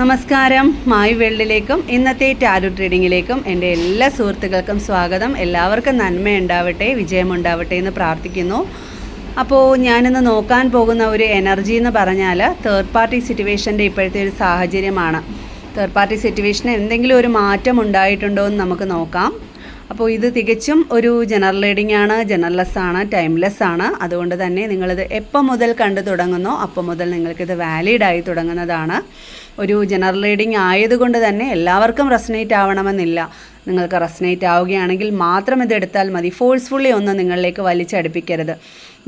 നമസ്കാരം. മായി വേൾഡിലേക്കും ഇന്നത്തെ ടാരു ട്രേഡിങ്ങിലേക്കും എന്റെ എല്ലാ സുഹൃത്തുക്കൾക്കും സ്വാഗതം. എല്ലാവർക്കും നന്മയുണ്ടാവട്ടെ വിജയമുണ്ടാവട്ടെ എന്ന് പ്രാർത്ഥിക്കുന്നു. അപ്പോൾ ഞാനിന്ന് നോക്കാൻ പോകുന്ന ഒരു എനർജി എന്ന് പറഞ്ഞാൽ തേർഡ് പാർട്ടി സിറ്റുവേഷന്റെ ഇപ്പോഴത്തെ ഒരു സാഹചര്യമാണ്. തേർഡ് പാർട്ടി സിറ്റുവേഷന് എന്തെങ്കിലും ഒരു മാറ്റം ഉണ്ടായിട്ടുണ്ടോ എന്ന് നമുക്ക് നോക്കാം. അപ്പോൾ ഇത് തികച്ചും ഒരു ജനറൽ റീഡിംഗ് ആണ് ജനറൽലെസ് ആണ് ടൈംലെസ് ആണ്. അതുകൊണ്ട് തന്നെ നിങ്ങളിത് എപ്പം മുതൽ കണ്ടു തുടങ്ങുന്നോ അപ്പം മുതൽ നിങ്ങൾക്കിത് വാലിഡ് ആയി തുടങ്ങുന്നതാണ്. ഒരു ജനറൽ റീഡിംഗ് ആയതുകൊണ്ട് തന്നെ എല്ലാവർക്കും റെസനേറ്റ് ആവണമെന്നില്ല. നിങ്ങൾക്ക് റെസനേറ്റ് ആവുകയാണെങ്കിൽ മാത്രം ഇത് എടുത്താൽ മതി. ഫോഴ്സ്ഫുള്ളി ഒന്ന് നിങ്ങളിലേക്ക് വലിച്ചടുപ്പിക്കരുത്.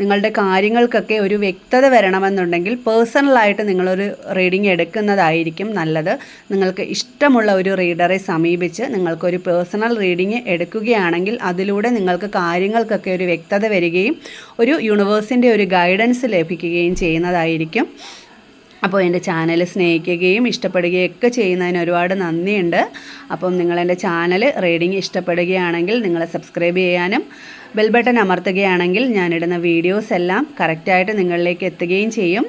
നിങ്ങളുടെ കാര്യങ്ങൾക്കൊക്കെ ഒരു വ്യക്തത വരണമെന്നുണ്ടെങ്കിൽ പേഴ്സണലായിട്ട് നിങ്ങളൊരു റീഡിംഗ് എടുക്കുന്നതായിരിക്കും നല്ലത്. നിങ്ങൾക്ക് ഇഷ്ടമുള്ള ഒരു റീഡറെ സമീപിച്ച് നിങ്ങൾക്കൊരു പേഴ്സണൽ റീഡിംഗ് എടുക്കുകയാണെങ്കിൽ അതിലൂടെ നിങ്ങൾക്ക് കാര്യങ്ങൾക്കൊക്കെ ഒരു വ്യക്തത വരികയും ഒരു യൂണിവേഴ്സിന്റെ ഒരു ഗൈഡൻസ് ലഭിക്കുകയും ചെയ്യുന്നതായിരിക്കും. അപ്പോൾ എന്റെ ചാനൽ സ്നേഹിക്കുകയും ഇഷ്ടപ്പെടുകയും ഒക്കെ ചെയ്യുന്നതിന് ഒരുപാട് നന്ദിയുണ്ട്. അപ്പം നിങ്ങളെന്റെ ചാനൽ റീഡിംഗ് ഇഷ്ടപ്പെടുകയാണെങ്കിൽ നിങ്ങളെ സബ്സ്ക്രൈബ് ചെയ്യാനും ബെൽ ബട്ടൺ അമർത്തുകയാണെങ്കിൽ ഞാനിടുന്ന വീഡിയോസ് എല്ലാം കറക്റ്റായിട്ട് നിങ്ങളിലേക്ക് എത്തുകയും ചെയ്യും.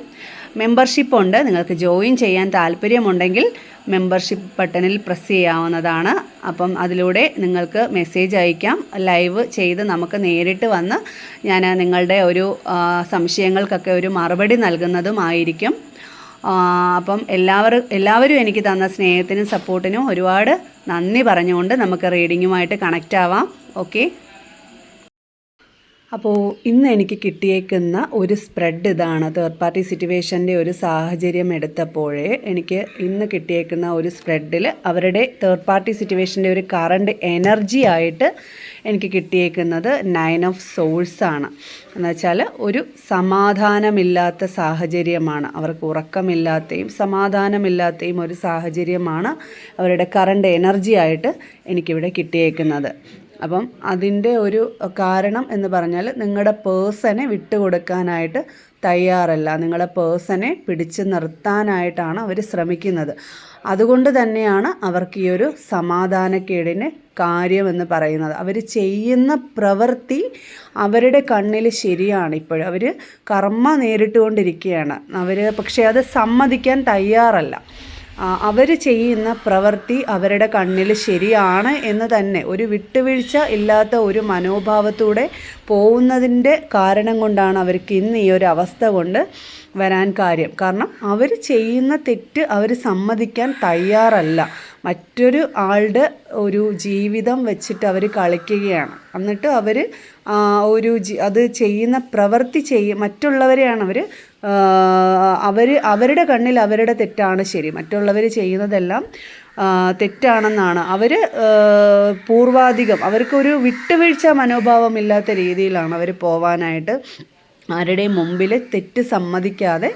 മെമ്പർഷിപ്പ് ഉണ്ട്. നിങ്ങൾക്ക് ജോയിൻ ചെയ്യാൻ താല്പര്യമുണ്ടെങ്കിൽ മെമ്പർഷിപ്പ് ബട്ടണിൽ പ്രസ് ചെയ്യാവുന്നതാണ്. അപ്പം അതിലൂടെ നിങ്ങൾക്ക് മെസ്സേജ് അയക്കാം. ലൈവ് ചെയ്ത് നമുക്ക് നേരിട്ട് വന്ന് ഞാൻ നിങ്ങളുടെ ഒരു സംശയങ്ങൾക്കൊക്കെ ഒരു മറുപടി നൽകുന്നതുമായിരിക്കും. അപ്പം എല്ലാവരും എല്ലാവരും എനിക്ക് തന്ന സ്നേഹത്തിനും സപ്പോർട്ടിനും ഒരുപാട് നന്ദി പറഞ്ഞുകൊണ്ട് നമുക്ക് റീഡിങ്ങുമായിട്ട് കണക്റ്റ് ആവാം. ഓക്കെ അപ്പോൾ ഇന്ന് എനിക്ക് കിട്ടിയേക്കുന്ന ഒരു സ്പ്രെഡ് ഇതാണ്. തേർഡ് പാർട്ടി സിറ്റുവേഷന്റെ ഒരു സാഹചര്യം എടുത്തപ്പോഴേ എനിക്ക് ഇന്ന് കിട്ടിയേക്കുന്ന ഒരു സ്പ്രെഡിൽ അവരുടെ തേർഡ് പാർട്ടി സിറ്റുവേഷന്റെ ഒരു കറണ്ട് എനർജി ആയിട്ട് എനിക്ക് കിട്ടിയേക്കുന്നത് നയൻ ഓഫ് സോൾസ് ആണ്. എന്ന് വെച്ചാൽ ഒരു സമാധാനമില്ലാത്ത സാഹചര്യമാണ്. അവർക്ക് ഉറക്കമില്ലാത്തയും സമാധാനമില്ലാത്തയും ഒരു സാഹചര്യമാണ് അവരുടെ കറണ്ട് എനർജി ആയിട്ട് എനിക്കിവിടെ കിട്ടിയേക്കുന്നത്. അപ്പം അതിന്റെ ഒരു കാരണം എന്ന് പറഞ്ഞാൽ നിങ്ങളുടെ പേഴ്സനെ വിട്ടുകൊടുക്കാനായിട്ട് തയ്യാറല്ല. നിങ്ങളുടെ പേഴ്സനെ പിടിച്ചു നിർത്താനായിട്ടാണ് അവർ ശ്രമിക്കുന്നത്. അതുകൊണ്ട് തന്നെയാണ് അവർക്ക് ഈ ഒരു സമാധാനക്കേടിന് കാര്യമെന്ന് പറയുന്നത്. അവർ ചെയ്യുന്ന പ്രവൃത്തി അവരുടെ കണ്ണിൽ ശരിയാണ്. ഇപ്പോഴും അവർ കർമ്മ നേരിട്ടുകൊണ്ടിരിക്കുകയാണ്. അവർ പക്ഷേ അത് സമ്മതിക്കാൻ തയ്യാറല്ല. അവർ ചെയ്യുന്ന പ്രവൃത്തി അവരുടെ കണ്ണിൽ ശരിയാണ് എന്ന് തന്നെ. ഒരു വിട്ടുവീഴ്ച ഇല്ലാത്ത ഒരു മനോഭാവത്തൂടെ പോകുന്നതിന്റെ കാരണം കൊണ്ടാണ് അവർക്ക് ഇന്ന് ഈ ഒരു അവസ്ഥ കൊണ്ട് വരാൻ കാര്യം. കാരണം അവർ ചെയ്യുന്ന തെറ്റ് അവർ സമ്മതിക്കാൻ തയ്യാറല്ല. മറ്റൊരു ആളുടെ ഒരു ജീവിതം വെച്ചിട്ട് അവർ കളിക്കുകയാണ്. എന്നിട്ട് അവർ ഒരു അത് ചെയ്യുന്ന പ്രവൃത്തി ചെയ്യ മറ്റുള്ളവരെയാണ് അവർ അവർ അവരുടെ കണ്ണിൽ അവരുടെ തെറ്റാണ് ശരി. മറ്റുള്ളവർ ചെയ്യുന്നതെല്ലാം തെറ്റാണെന്നാണ്. അവർ പൂർവാധികം അവർക്കൊരു വിട്ടുവീഴ്ച മനോഭാവമില്ലാത്ത രീതിയിലാണ് അവർ പോവാനായിട്ട് ആരുടെയും മുമ്പിൽ തെറ്റ് സമ്മതിക്കാതെ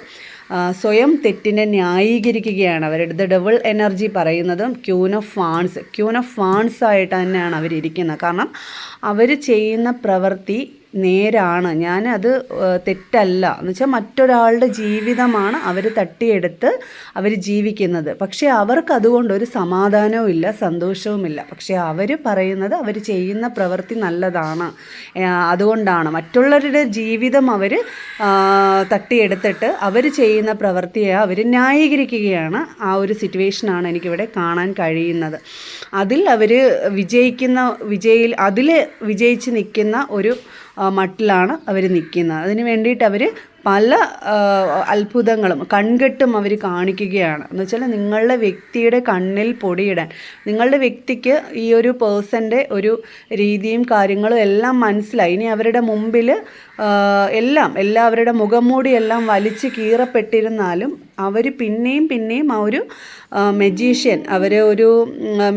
സ്വയം തെറ്റിനെ ന്യായീകരിക്കുകയാണ് അവരുടെ ദ ഡബിൾ എനർജി പറയുന്നതും queen of fans queen of fans ആയിട്ട് തന്നെയാണ് അവരിരിക്കുന്നത്. കാരണം അവർ ചെയ്യുന്ന പ്രവൃത്തി നേരാണ്. ഞാനത് തെറ്റല്ല. എന്ന് വെച്ചാൽ മറ്റൊരാളുടെ ജീവിതമാണ് അവർ തട്ടിയെടുത്ത് അവർ ജീവിക്കുന്നത്. പക്ഷേ അവർക്ക് അതുകൊണ്ട് ഒരു സമാധാനവും ഇല്ല സന്തോഷവുമില്ല പക്ഷേ അവർ പറയുന്നത് അവർ ചെയ്യുന്ന പ്രവൃത്തി നല്ലതാണ്. അതുകൊണ്ടാണ്. മറ്റുള്ളവരുടെ ജീവിതം അവർ തട്ടിയെടുത്തിട്ട് അവർ ചെയ്യുന്ന പ്രവൃത്തിയെ അവർ ന്യായീകരിക്കുകയാണ് ആ ഒരു സിറ്റുവേഷനാണ് എനിക്കിവിടെ കാണാൻ കഴിയുന്നത്. അതിൽ അവർ വിജയിക്കുന്ന വിജയിൽ അതിൽ വിജയിച്ച് നിൽക്കുന്ന ഒരു മട്ടിലാണ് അവർ നിൽക്കുന്നത് അതിന് വേണ്ടിയിട്ട് അവർ പല അത്ഭുതങ്ങളും കൺകെട്ടും അവർ കാണിക്കുകയാണ്. എന്ന് വെച്ചാൽ നിങ്ങളുടെ വ്യക്തിയുടെ കണ്ണിൽ പൊടിയിടാൻ നിങ്ങളുടെ വ്യക്തിക്ക് ഈ ഒരു പേഴ്സന്റെ ഒരു രീതിയും കാര്യങ്ങളും എല്ലാം മനസ്സിലായി. ഇനി അവരുടെ മുമ്പിൽ എല്ലാം എല്ലാവരുടെ മുഖംമൂടി എല്ലാം വലിച്ച് കീറപ്പെട്ടിരുന്നാലും അവർ പിന്നെയും പിന്നെയും ആ ഒരു മെജീഷ്യൻ അവർ ഒരു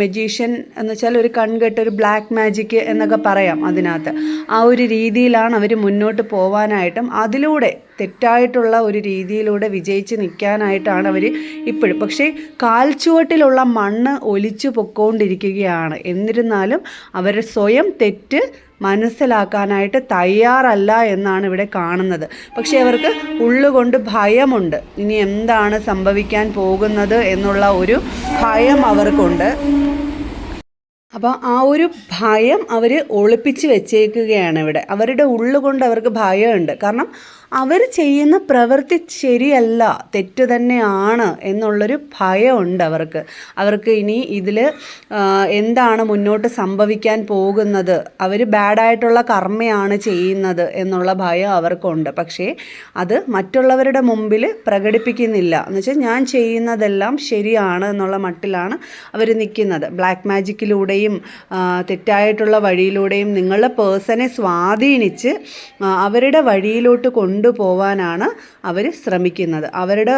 മെജീഷ്യൻ എന്ന് വെച്ചാൽ ഒരു കൺകെട്ട് ഒരു ബ്ലാക്ക് മാജിക് എന്നൊക്കെ പറയാം അതിനകത്ത്. ആ ഒരു രീതിയിലാണ് അവർ മുന്നോട്ട് പോവാനായിട്ടും അതിലൂടെ തെറ്റായിട്ടുള്ള ഒരു രീതിയിലൂടെ വിജയിച്ച് നിൽക്കാനായിട്ടാണ് അവർ ഇപ്പോഴും. പക്ഷേ കാൽച്ചുവട്ടിലുള്ള മണ്ണ് ഒലിച്ചു പൊക്കോണ്ടിരിക്കുകയാണ്. എന്നിരുന്നാലും അവർ സ്വയം തെറ്റ് മനസ്സിലാക്കാനായിട്ട് തയ്യാറല്ല എന്നാണ് ഇവിടെ കാണുന്നത്. പക്ഷേ അവർക്ക് ഉള്ളുകൊണ്ട് ഭയമുണ്ട്. ഇനി എന്താണ് സംഭവിക്കാൻ പോകുന്നത് എന്നുള്ള ഒരു ഭയം അവർക്കുണ്ട്. അപ്പോൾ ആ ഒരു ഭയം അവർ ഒളിപ്പിച്ച് വെച്ചേക്കുകയാണ് ഇവിടെ. അവരുടെ ഉള്ളുകൊണ്ട് അവർക്ക് ഭയമുണ്ട്. കാരണം അവർ ചെയ്യുന്ന പ്രവൃത്തി ശരിയല്ല തെറ്റ് തന്നെയാണ് എന്നുള്ളൊരു ഭയമുണ്ട് അവർക്ക്. അവർക്ക് ഇനി ഇതിൽ എന്താണ് മുന്നോട്ട് സംഭവിക്കാൻ പോകുന്നത്? അവർ ബാഡായിട്ടുള്ള കർമ്മയാണ് ചെയ്യുന്നത് എന്നുള്ള ഭയം അവർക്കുണ്ട്. പക്ഷേ അത് മറ്റുള്ളവരുടെ മുമ്പിൽ പ്രകടിപ്പിക്കുന്നില്ല. എന്ന് വെച്ചാൽ ഞാൻ ചെയ്യുന്നതെല്ലാം ശരിയാണ് എന്നുള്ള മട്ടിലാണ് അവർ നിൽക്കുന്നത് ബ്ലാക്ക് മാജിക്കിലൂടെയും തെറ്റായിട്ടുള്ള വഴിയിലൂടെയും നിങ്ങളുടെ പേഴ്സണെ സ്വാധീനിച്ച് അവരുടെ വഴിയിലോട്ട് കൊണ്ടുപോവാനാണ് അവർ ശ്രമിക്കുന്നത്. അവരുടെ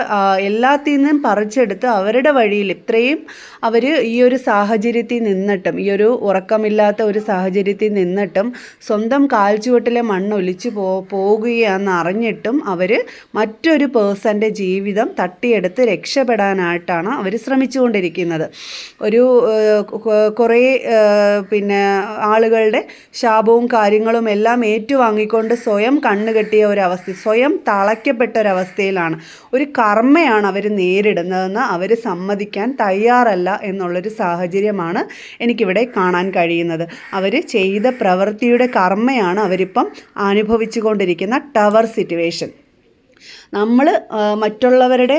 എല്ലാത്തിൽ നിന്നും പറിച്ചെടുത്ത് അവരുടെ വഴിയിൽ ഇത്രയും അവർ ഈ ഒരു സാഹചര്യത്തിൽ നിന്നിട്ടും ഈ ഒരു ഉറക്കമില്ലാത്ത ഒരു സാഹചര്യത്തിൽ നിന്നിട്ടും സ്വന്തം കാൽച്ചുവട്ടിലെ മണ്ണ് ഒലിച്ചു പോ പോകുകയാണെന്ന് അറിഞ്ഞിട്ടും അവർ മറ്റൊരു പേഴ്സന്റെ ജീവിതം തട്ടിയെടുത്ത് രക്ഷപ്പെടാനായിട്ടാണ് അവർ ശ്രമിച്ചുകൊണ്ടിരിക്കുന്നത്. ഒരു കുറേ പിന്നെ ആളുകളുടെ ശാപവും കാര്യങ്ങളും എല്ലാം ഏറ്റുവാങ്ങിക്കൊണ്ട് സ്വയം കണ്ണുകെട്ടിയ ഒരവസ്ഥ സ്വയം തളയ്ക്കപ്പെട്ട ഒരവസ്ഥയിലാണ് ഒരു കർമ്മയാണ് അവർ നേരിടുന്നതെന്ന് അവർ സമ്മതിക്കാൻ തയ്യാറല്ല എന്നുള്ളൊരു സാഹചര്യമാണ് എനിക്കിവിടെ കാണാൻ കഴിയുന്നത്. അവർ ചെയ്ത പ്രവൃത്തിയുടെ കർമ്മയാണ് അവരിപ്പം അനുഭവിച്ചു കൊണ്ടിരിക്കുന്ന ടവർ സിറ്റുവേഷൻ. നമ്മൾ മറ്റുള്ളവരുടെ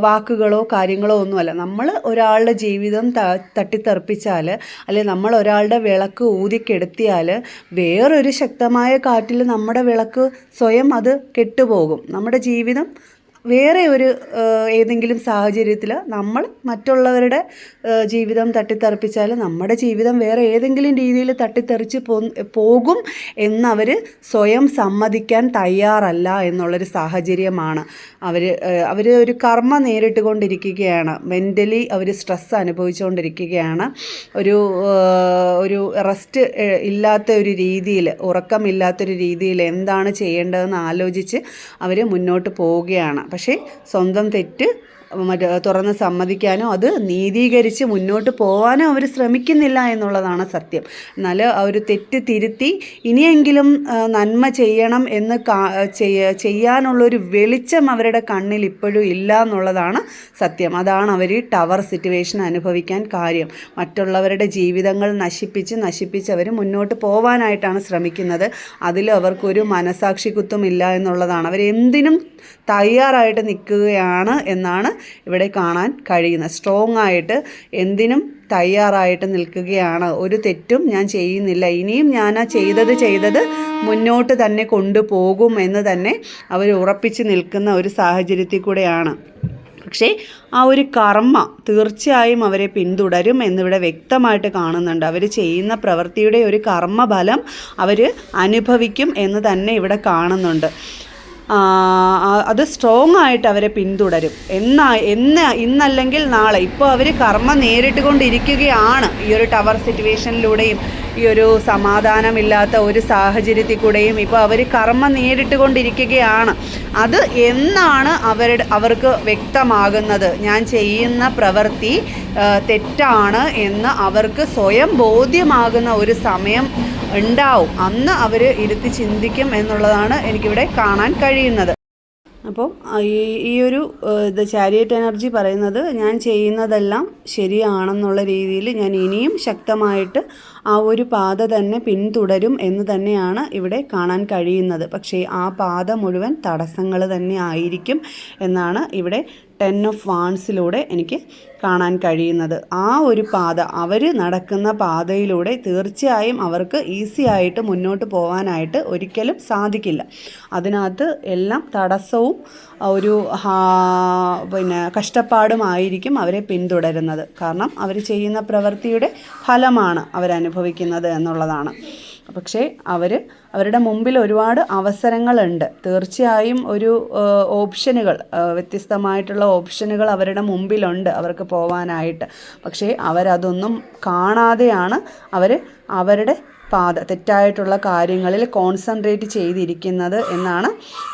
വാക്കുകളോ കാര്യങ്ങളോ ഒന്നുമല്ല. നമ്മൾ ഒരാളുടെ ജീവിതം ത തട്ടിത്തെറിപ്പിച്ചാൽ അല്ലെങ്കിൽ നമ്മൾ ഒരാളുടെ വിളക്ക് ഊതിക്കെടുത്തിയാൽ വേറൊരു ശക്തമായ കാറ്റിൽ നമ്മുടെ വിളക്ക് സ്വയം അത് കെട്ടുപോകും. നമ്മുടെ ജീവിതം വേറെ ഒരു ഏതെങ്കിലും സാഹചര്യത്തിൽ നമ്മൾ മറ്റുള്ളവരുടെ ജീവിതം തട്ടിത്തെറിപ്പിച്ചാൽ നമ്മുടെ ജീവിതം വേറെ ഏതെങ്കിലും രീതിയിൽ തട്ടിത്തെറിച്ച് പോകും എന്നവർ സ്വയം സമ്മതിക്കാൻ തയ്യാറല്ല എന്നുള്ളൊരു സാഹചര്യമാണ്. അവർ അവർ ഒരു കർമ്മ നേരിട്ട് കൊണ്ടിരിക്കുകയാണ് മെന്റലി അവർ സ്ട്രെസ് അനുഭവിച്ചുകൊണ്ടിരിക്കുകയാണ്. ഒരു ഒരു റെസ്റ്റ് ഇല്ലാത്ത ഒരു രീതിയിൽ ഉറക്കമില്ലാത്തൊരു രീതിയിൽ എന്താണ് ചെയ്യേണ്ടതെന്ന് ആലോചിച്ച് അവർ മുന്നോട്ട് പോവുകയാണ്. പക്ഷേ സ്വന്തം തെറ്റ് മറ്റേ തുറന്ന് സമ്മതിക്കാനോ അത് നീതീകരിച്ച് മുന്നോട്ട് പോകാനോ അവർ ശ്രമിക്കുന്നില്ല എന്നുള്ളതാണ് സത്യം. എന്നാൽ അവർ തെറ്റ് തിരുത്തി ഇനിയെങ്കിലും നന്മ ചെയ്യണം എന്ന് ചെയ്യാനുള്ളൊരു വെളിച്ചം അവരുടെ കണ്ണിൽ ഇപ്പോഴും ഇല്ല എന്നുള്ളതാണ് സത്യം. അതാണ് അവർ ടവർ സിറ്റുവേഷൻ അനുഭവിക്കാൻ കാര്യം. മറ്റുള്ളവരുടെ ജീവിതങ്ങൾ നശിപ്പിച്ച് നശിപ്പിച്ച് അവർ മുന്നോട്ട് പോകാനായിട്ടാണ് ശ്രമിക്കുന്നത്. അതിൽ അവർക്കൊരു മനസാക്ഷി കുത്തുമില്ല എന്നുള്ളതാണ്. അവരെന്തിനും തയ്യാറായിട്ട് നിൽക്കുകയാണ് എന്നാണ് ഇവിടെ കാണാൻ കഴിയുന്നത്. സ്ട്രോങ് ആയിട്ട് എന്തിനും തയ്യാറായിട്ട് നിൽക്കുകയാണ്. ഒരു തെറ്റും ഞാൻ ചെയ്യുന്നില്ല. ഇനിയും ഞാൻ ആ ചെയ്തത് ചെയ്തത് മുന്നോട്ട് തന്നെ കൊണ്ടുപോകും എന്ന് തന്നെ അവർ ഉറപ്പിച്ച് നിൽക്കുന്ന ഒരു സാഹചര്യത്തിൽ കൂടെയാണ്. പക്ഷേ ആ ഒരു കർമ്മ തീർച്ചയായും അവരെ പിന്തുടരും എന്നിവിടെ വ്യക്തമായിട്ട് കാണുന്നുണ്ട്. അവർ ചെയ്യുന്ന പ്രവൃത്തിയുടെ ഒരു കർമ്മഫലം അവർ അനുഭവിക്കും എന്ന് തന്നെ ഇവിടെ കാണുന്നുണ്ട്. അത് സ്ട്രോങ് ആയിട്ട് അവരെ പിന്തുടരും. എന്നാ എന്ന് ഇന്നല്ലെങ്കിൽ നാളെ. ഇപ്പോൾ അവർ കർമ്മം നേരിട്ട് കൊണ്ടിരിക്കുകയാണ് ഈ ഒരു ടവർ സിറ്റുവേഷനിലൂടെയും ഈ ഒരു സമാധാനമില്ലാത്ത ഒരു സാഹചര്യത്തിൽ കൂടെയും ഇപ്പോൾ അവർ കർമ്മം നേരിട്ട് കൊണ്ടിരിക്കുകയാണ് അത് എന്നാണ് അവരുടെ അവർക്ക് വ്യക്തമാകുന്നത്. ഞാൻ ചെയ്യുന്ന പ്രവൃത്തി തെറ്റാണ് എന്ന് അവർക്ക് സ്വയം ബോധ്യമാകുന്ന ഒരു സമയം ഉണ്ടാവും. അന്ന് അവർ ഇരുത്തി ചിന്തിക്കും എന്നുള്ളതാണ് എനിക്കിവിടെ കാണാൻ കഴിയുന്നത്. അപ്പം ഈ ഈ ഒരു ഇത് ചാരിയറ്റ് എനർജി പറയുന്നത് ഞാൻ ചെയ്യുന്നതെല്ലാം ശരിയാണെന്നുള്ള രീതിയിൽ ഞാൻ ഇനിയും ശക്തമായിട്ട് ആ ഒരു പാത തന്നെ പിന്തുടരും എന്ന് തന്നെയാണ് ഇവിടെ കാണാൻ കഴിയുന്നത്. പക്ഷേ ആ പാത മുഴുവൻ തടസ്സങ്ങൾ തന്നെ ആയിരിക്കും എന്നാണ് ഇവിടെ ടെൻ ഓഫ് വാൺസിലൂടെ എനിക്ക് കാണാൻ കഴിയുന്നത്. ആ ഒരു പാത അവർ നടക്കുന്ന പാതയിലൂടെ തീർച്ചയായും അവർക്ക് ഈസി ആയിട്ട് മുന്നോട്ട് പോകാനായിട്ട് ഒരിക്കലും സാധിക്കില്ല. അതിനകത്ത് എല്ലാം തടസ്സവും ഒരു പിന്നെ കഷ്ടപ്പാടുമായിരിക്കും അവരെ പിന്തുടരുന്നത്. കാരണം അവർ ചെയ്യുന്ന പ്രവൃത്തിയുടെ ഫലമാണ് അവരനുഭവിക്കുന്നത് എന്നുള്ളതാണ്. പക്ഷേ അവർ അവരുടെ മുമ്പിൽ ഒരുപാട് അവസരങ്ങളുണ്ട്. തീർച്ചയായും ഒരു ഓപ്ഷനുകൾ വ്യത്യസ്തമായിട്ടുള്ള ഓപ്ഷനുകൾ അവരുടെ മുമ്പിലുണ്ട് അവർക്ക് പോവാനായിട്ട്. പക്ഷേ അവരതൊന്നും കാണാതെയാണ് അവർ അവരുടെ പാത തെറ്റായിട്ടുള്ള കാര്യങ്ങളിൽ കോൺസെൻട്രേറ്റ് ചെയ്തിരിക്കുന്നത് എന്നാണ്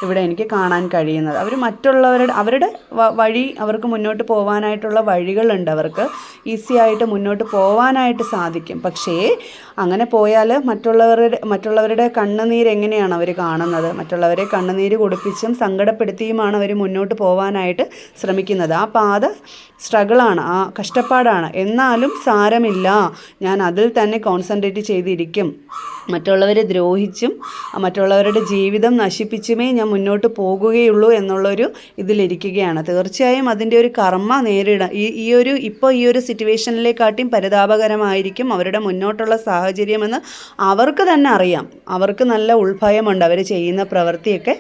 ഇവിടെ എനിക്ക് കാണാൻ കഴിയുന്നത്. അവർ മറ്റുള്ളവരുടെ അവരുടെ വഴി അവർക്ക് മുന്നോട്ട് പോകാനായിട്ടുള്ള വഴികളുണ്ട്. അവർക്ക് ഈസി ആയിട്ട് മുന്നോട്ട് പോകാനായിട്ട് സാധിക്കും. പക്ഷേ അങ്ങനെ പോയാൽ മറ്റുള്ളവരുടെ മറ്റുള്ളവരുടെ കണ്ണുനീര് എങ്ങനെയാണ് അവർ കാണുന്നത്? മറ്റുള്ളവരെ കണ്ണുനീര് കുടിപ്പിച്ചും സങ്കടപ്പെടുത്തിയുമാണ് അവർ മുന്നോട്ട് പോകാനായിട്ട് ശ്രമിക്കുന്നത്. ആ പാത സ്ട്രഗിളാണ് ആ കഷ്ടപ്പാടാണ്. എന്നാലും സാരമില്ല. ഞാൻ അതിൽ തന്നെ കോൺസെൻട്രേറ്റ് ചെയ്തിരിക്കും. വഞ്ചിച്ചും മറ്റുള്ളവരെ ദ്രോഹിച്ചും മറ്റുള്ളവരുടെ ജീവിതം നശിപ്പിച്ചുമേ ഞാൻ മുന്നോട്ട് പോകുകയുള്ളൂ എന്നുള്ളൊരു ഇതിലിരിക്കുകയാണ്. തീർച്ചയായും അതിന്റെ ഒരു കർമ്മ നേരിടാൻ ഈ ഈ ഒരു ഇപ്പോൾ ഈ ഒരു സിറ്റുവേഷനിലേക്കാട്ടിയും പരിതാപകരമായിരിക്കും അവരുടെ മുന്നോട്ടുള്ള സാഹചര്യമെന്ന് അവർക്ക് തന്നെ അറിയാം. അവർക്ക് നല്ല ഉൾഭയമുണ്ട് അവർ ചെയ്യുന്ന പ്രവൃത്തിയൊക്കെ.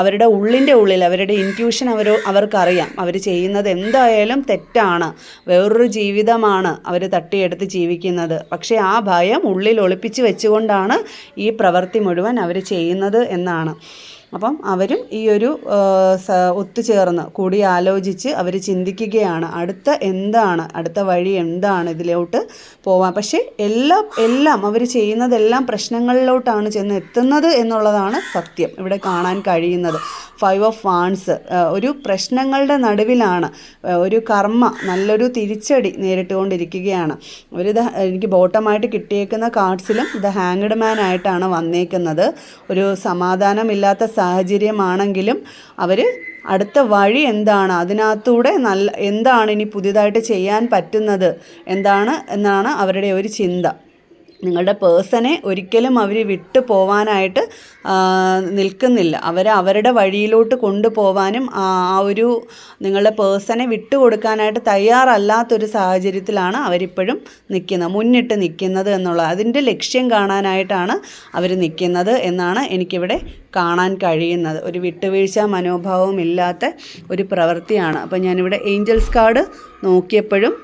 അവരുടെ ഉള്ളിന്റെ ഉള്ളിൽ അവരുടെ ഇൻക്യൂഷൻ അവർ അവർക്കറിയാം. അവർ ചെയ്യുന്നത് എന്തായാലും തെറ്റാണ്. വേറൊരു ജീവിതമാണ് അവർ തട്ടിയെടുത്ത് ജീവിക്കുന്നത്. പക്ഷേ ആ ഭയം ഉള്ളിൽ ഒളിപ്പിച്ച് വെച്ചുകൊണ്ടാണ് ഈ പ്രവൃത്തി മുഴുവൻ അവർ ചെയ്യുന്നത് എന്നാണ്. അപ്പം അവരും ഈ ഒരു ഒത്തുചേർന്ന് കൂടി ആലോചിച്ച് അവർ ചിന്തിക്കുകയാണ് അടുത്ത എന്താണ് അടുത്ത വഴി എന്താണ് ഇതിലോട്ട് പോവാൻ. പക്ഷേ എല്ലാം എല്ലാം അവർ ചെയ്യുന്നതെല്ലാം പ്രശ്നങ്ങളിലോട്ടാണ് ചെന്ന് എത്തുന്നത് എന്നുള്ളതാണ് സത്യം. ഇവിടെ കാണാൻ കഴിയുന്നത്. ഫൈവ് ഓഫ് വാൺസ് ഒരു പ്രശ്നങ്ങളുടെ നടുവിലാണ് ഒരു കർമ്മ നല്ലൊരു തിരിച്ചടി നേരിട്ടുകൊണ്ടിരിക്കുകയാണ്. ഒരു ദ എനിക്ക് ബോട്ടമായിട്ട് കിട്ടിയേക്കുന്ന കാർഡ്സിലും ഇത് ഹാങ്ഡ് മാൻ ആയിട്ടാണ് വന്നേക്കുന്നത്. ഒരു സമാധാനമില്ലാത്ത സാഹചര്യമാണെങ്കിലും അവർ അടുത്ത വഴി എന്താണ്? അതിനകത്തൂടെ നല്ല എന്താണ് ഇനി പുതിയതായിട്ട് ചെയ്യാൻ പറ്റുന്നത്? എന്താണ്? എന്നാണ് അവരുടെ ഒരു ചിന്ത. നിങ്ങളുടെ പേഴ്സണെ ഒരിക്കലും അവർ വിട്ടു പോവാനായിട്ട് നിൽക്കുന്നില്ല. അവർ അവരുടെ വഴിയിലോട്ട് കൊണ്ടുപോവാനും ആ ഒരു നിങ്ങളുടെ പേഴ്സണെ വിട്ടുകൊടുക്കാനായിട്ട് തയ്യാറല്ലാത്തൊരു സാഹചര്യത്തിലാണ് അവരിപ്പോഴും നിൽക്കുന്നത് മുന്നിട്ട് നിൽക്കുന്നത് എന്നുള്ളത്. അതിന്റെ ലക്ഷ്യം കാണാനായിട്ടാണ് അവർ നിൽക്കുന്നത് എന്നാണ് എനിക്കിവിടെ കാണാൻ കഴിയുന്നത്. ഒരു വിട്ടുവീഴ്ച മനോഭാവം ഇല്ലാത്ത ഒരു പ്രവൃത്തിയാണ്. അപ്പോൾ ഞാനിവിടെ angels card നോക്കിയപ്പോഴും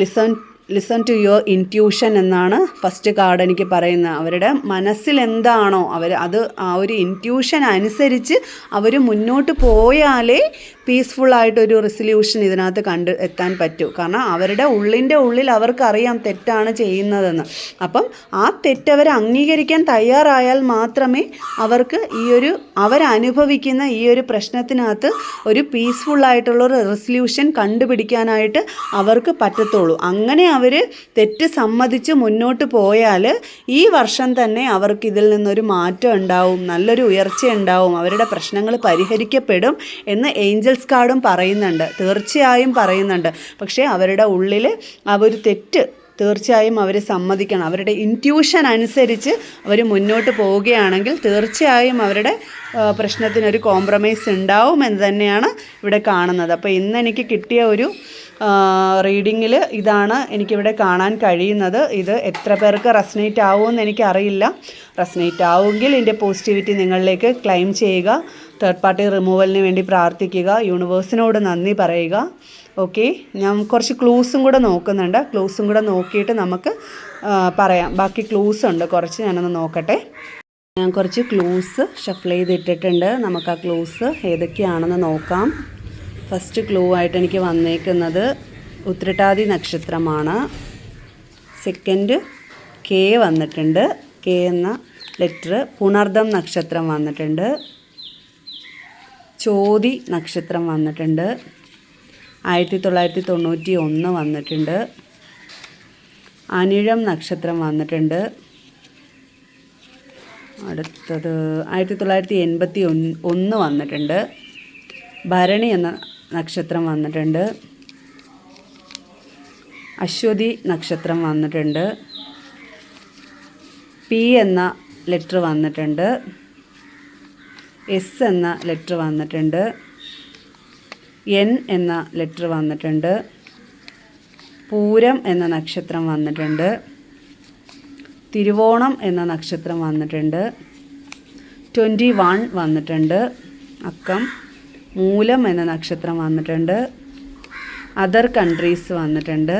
listen listen to your intuition എന്നാണ് ഫസ്റ്റ് കാർഡ് എനിക്ക് പറയുന്നത്. അവരുടെ മനസ്സിൽ എന്താണോ അവർ അത് ആ ഒരു ഇന്റ്യൂഷൻ അനുസരിച്ച് അവർ മുന്നോട്ട് പോയാലേ പീസ്ഫുള്ളായിട്ടൊരു റെസൊല്യൂഷൻ ഇതിനകത്ത് കണ്ട് എത്താൻ പറ്റൂ. കാരണം അവരുടെ ഉള്ളിന്റെ ഉള്ളിൽ അവർക്കറിയാം തെറ്റാണ് ചെയ്യുന്നതെന്ന്. അപ്പം ആ തെറ്റവർ അംഗീകരിക്കാൻ തയ്യാറായാൽ മാത്രമേ അവർക്ക് ഈ ഒരു അവരനുഭവിക്കുന്ന ഈ ഒരു പ്രശ്നത്തിനകത്ത് ഒരു പീസ്ഫുള്ളായിട്ടുള്ള ഒരു റെസൊല്യൂഷൻ കണ്ടുപിടിക്കാനായിട്ട് അവർക്ക് പറ്റത്തുള്ളൂ. അങ്ങനെ അവർ തെറ്റ് സമ്മതിച്ച് മുന്നോട്ട് പോയാൽ ഈ വർഷം തന്നെ അവർക്ക് ഇതിൽ നിന്നൊരു മാറ്റം ഉണ്ടാവും നല്ലൊരു ഉയർച്ച ഉണ്ടാവും അവരുടെ പ്രശ്നങ്ങൾ പരിഹരിക്കപ്പെടും എന്ന് ഏഞ്ചൽസ് കാർഡും പറയുന്നുണ്ട്. തീർച്ചയായും പറയുന്നുണ്ട്. പക്ഷേ അവരുടെ ഉള്ളിൽ ഒരു തെറ്റ് തീർച്ചയായും അവർ സമ്മതിക്കണം. അവരുടെ ഇന്റ്യൂഷൻ അനുസരിച്ച് അവർ മുന്നോട്ട് പോവുകയാണെങ്കിൽ തീർച്ചയായും അവരുടെ പ്രശ്നത്തിനൊരു കോംപ്രമൈസ് ഉണ്ടാവും എന്ന് തന്നെയാണ് ഇവിടെ കാണുന്നത്. അപ്പോൾ ഇന്ന് എനിക്ക് കിട്ടിയ ഒരു റീഡിങ്ങിൽ ഇതാണ് എനിക്കിവിടെ കാണാൻ കഴിയുന്നത്. ഇത് എത്ര പേർക്ക് റെസനേറ്റ് ആവുമെന്ന് എനിക്കറിയില്ല. റെസനേറ്റ് ആവുമെങ്കിൽ എന്റെ പോസിറ്റിവിറ്റി നിങ്ങളിലേക്ക് ക്ലെയിം ചെയ്യുക. തേർഡ് പാർട്ടി റിമൂവലിന് വേണ്ടി പ്രാർത്ഥിക്കുക. യൂണിവേഴ്സിനോട് നന്ദി പറയുക. ഓക്കെ? ഞാൻ കുറച്ച് ക്ലൂസും കൂടെ നോക്കുന്നുണ്ട്. ക്ലൂസും കൂടെ നോക്കിയിട്ട് നമുക്ക് പറയാം. ബാക്കി ക്ലൂസ് ഉണ്ട്. കുറച്ച് ഞാനൊന്ന് നോക്കട്ടെ. ഞാൻ കുറച്ച് ക്ലൂസ് ഷഫിൾ ചെയ്തിട്ടിട്ടുണ്ട്. നമുക്ക് ആ ക്ലൂസ് ഏതൊക്കെയാണെന്ന് നോക്കാം. ഫസ്റ്റ് ക്ലൂ ആയിട്ട് എനിക്ക് വന്നേക്കുന്നത് ഉത്രട്ടാതി നക്ഷത്രമാണ്. സെക്കൻഡ് കെ വന്നിട്ടുണ്ട്. കെ എന്ന ലെറ്റർ പുണർദം നക്ഷത്രം വന്നിട്ടുണ്ട്. ചോതി നക്ഷത്രം വന്നിട്ടുണ്ട്. ആയിരത്തി തൊള്ളായിരത്തി തൊണ്ണൂറ്റി ഒന്ന് വന്നിട്ടുണ്ട്. അനിഴം നക്ഷത്രം വന്നിട്ടുണ്ട്. അടുത്തത് ആയിരത്തി തൊള്ളായിരത്തി എൺപത്തി ഒന്ന് വന്നിട്ടുണ്ട്. ഭരണി എന്ന നക്ഷത്രം വന്നിട്ടുണ്ട്. അശ്വതി നക്ഷത്രം വന്നിട്ടുണ്ട്. പി എന്ന ലെറ്റർ വന്നിട്ടുണ്ട്. എസ് എന്ന ലെറ്റർ വന്നിട്ടുണ്ട്. എൻ എന്ന ലെറ്റർ വന്നിട്ടുണ്ട്. പൂരം എന്ന നക്ഷത്രം വന്നിട്ടുണ്ട്. തിരുവോണം എന്ന നക്ഷത്രം വന്നിട്ടുണ്ട്. ട്വന്റി വൺ വന്നിട്ടുണ്ട്. അക്കം. മൂലം എന്ന നക്ഷത്രം വന്നിട്ടുണ്ട്. അതർ കൺട്രീസ് വന്നിട്ടുണ്ട്.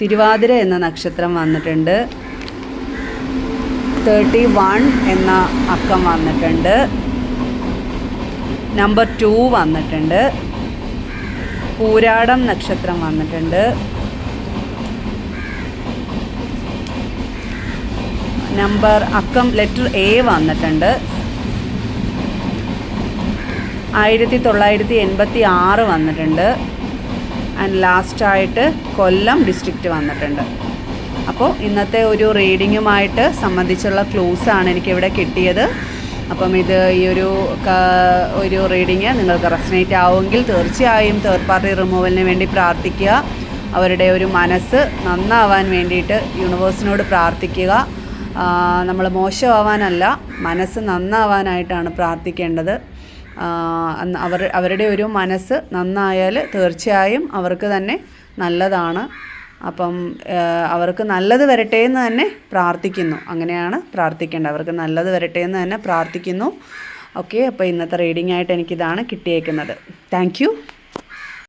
തിരുവാതിര എന്ന നക്ഷത്രം വന്നിട്ടുണ്ട്. തേർട്ടി വൺ എന്ന അക്കം വന്നിട്ടുണ്ട്. നമ്പർ ടു വന്നിട്ടുണ്ട്. പൂരാടം നക്ഷത്രം വന്നിട്ടുണ്ട്. നമ്പർ അക്കം ലെറ്റർ എ വന്നിട്ടുണ്ട്. ആയിരത്തി തൊള്ളായിരത്തി എൺപത്തി ആറ് വന്നിട്ടുണ്ട് ആൻഡ് ലാസ്റ്റായിട്ട് കൊല്ലം ഡിസ്ട്രിക്റ്റ് വന്നിട്ടുണ്ട്. അപ്പോൾ ഇന്നത്തെ ഒരു റീഡിങ്ങുമായിട്ട് സംബന്ധിച്ചുള്ള ക്ലൂസാണ് എനിക്കിവിടെ കിട്ടിയത്. അപ്പം ഇത് ഈ ഒരു ഒരു റീഡിങ് നിങ്ങൾക്ക് റെസനേറ്റ് ആവുമെങ്കിൽ തീർച്ചയായും തേർഡ് പാർട്ടി റിമൂവലിന് വേണ്ടി പ്രാർത്ഥിക്കുക. അവരുടെ ഒരു മനസ്സ് നന്നാവാൻ വേണ്ടിയിട്ട് യൂണിവേഴ്സിനോട് പ്രാർത്ഥിക്കുക. നമ്മൾ മോശമാവാനല്ല മനസ്സ് നന്നാവാനായിട്ടാണ് പ്രാർത്ഥിക്കേണ്ടത്. അവർ അവരുടെ ഒരു മനസ്സ് നന്നായാൽ തീർച്ചയായും അവർക്ക് തന്നെ നല്ലതാണ്. അപ്പം അവർക്ക് നല്ലത് വരട്ടെ എന്ന് തന്നെ പ്രാർത്ഥിക്കുന്നു. അങ്ങനെയാണ് പ്രാർത്ഥിക്കേണ്ടത്. അവർക്ക് നല്ലത് വരട്ടെ എന്ന് തന്നെ പ്രാർത്ഥിക്കുന്നു. ഓക്കെ അപ്പോൾ ഇന്നത്തെ റീഡിംഗ് ആയിട്ട് എനിക്കിതാണ് കിട്ടിയേക്കുന്നത്. താങ്ക്